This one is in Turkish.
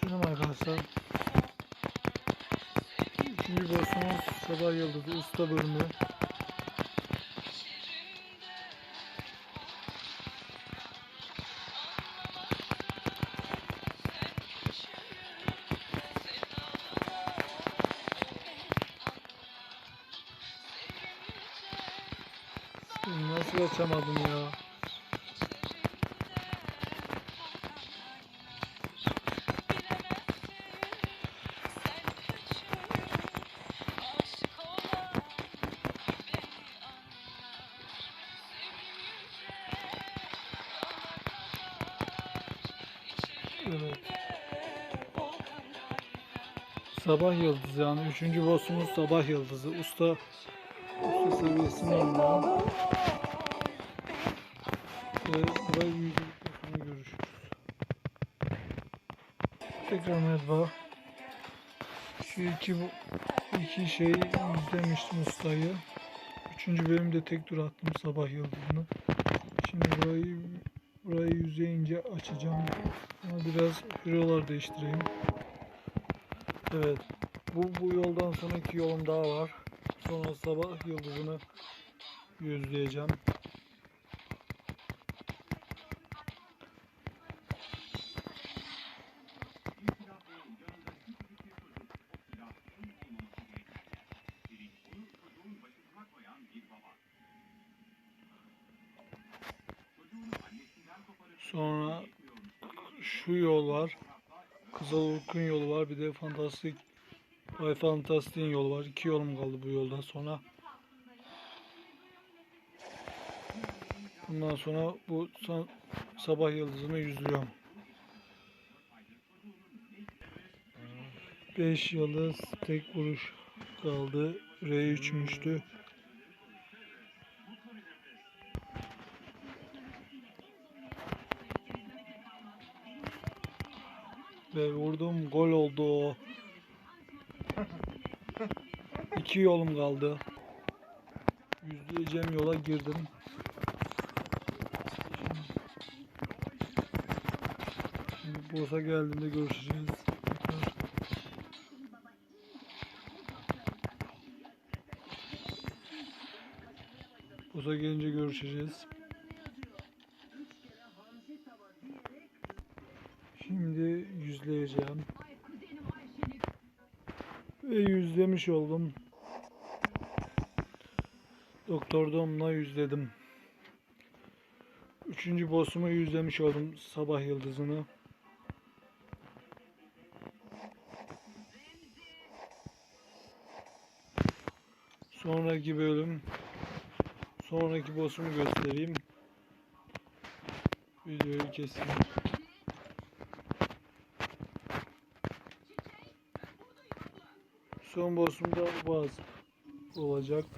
Selam arkadaşlar. Üçüncü boss'umuz Sabah Yıldızı Usta bölümü. Nasıl açamadım ya? Evet. Sabah yıldızı yani üçüncü boss'umuz sabah yıldızı. Usta usta yüzdelikle sonra görüşürüz. Tekrar merhaba. Şu iki, iki şeyi izlemiştim ustayı. Üçüncü bölümde tek tur attım sabah yıldızını. Şimdi burayı burayı yüzeyince açacağım. Ama biraz hürolar değiştireyim. Evet. Bu, bu yoldan sonraki yolum daha var. Sonra sabah yıldızını yüzleyeceğim. Sonra şu yol var. Kızılurk'un yolu var. Bir de fantastik Bay Fantastik'in yolu var. İki yolum kaldı bu yoldan sonra. Bundan sonra bu sabah yıldızını yüzlüyorum. 5 yıldız tek vuruş kaldı. R3'müştü. Ve vurdum gol oldu. İki yolum kaldı. Yüzleyeceğim yola girdim. Şimdi Bursa geldiğinde görüşeceğiz. Bursa gelince görüşeceğiz. Şimdi yüzleyeceğim. Ve yüzlemiş oldum. Doktor Dom'la yüzledim. Üçüncü boss'umu yüzlemiş oldum. Sabah yıldızını. Sonraki bölüm sonraki boss'umu göstereyim. Videoyu keseyim. Son boss'um da boğaz olacak.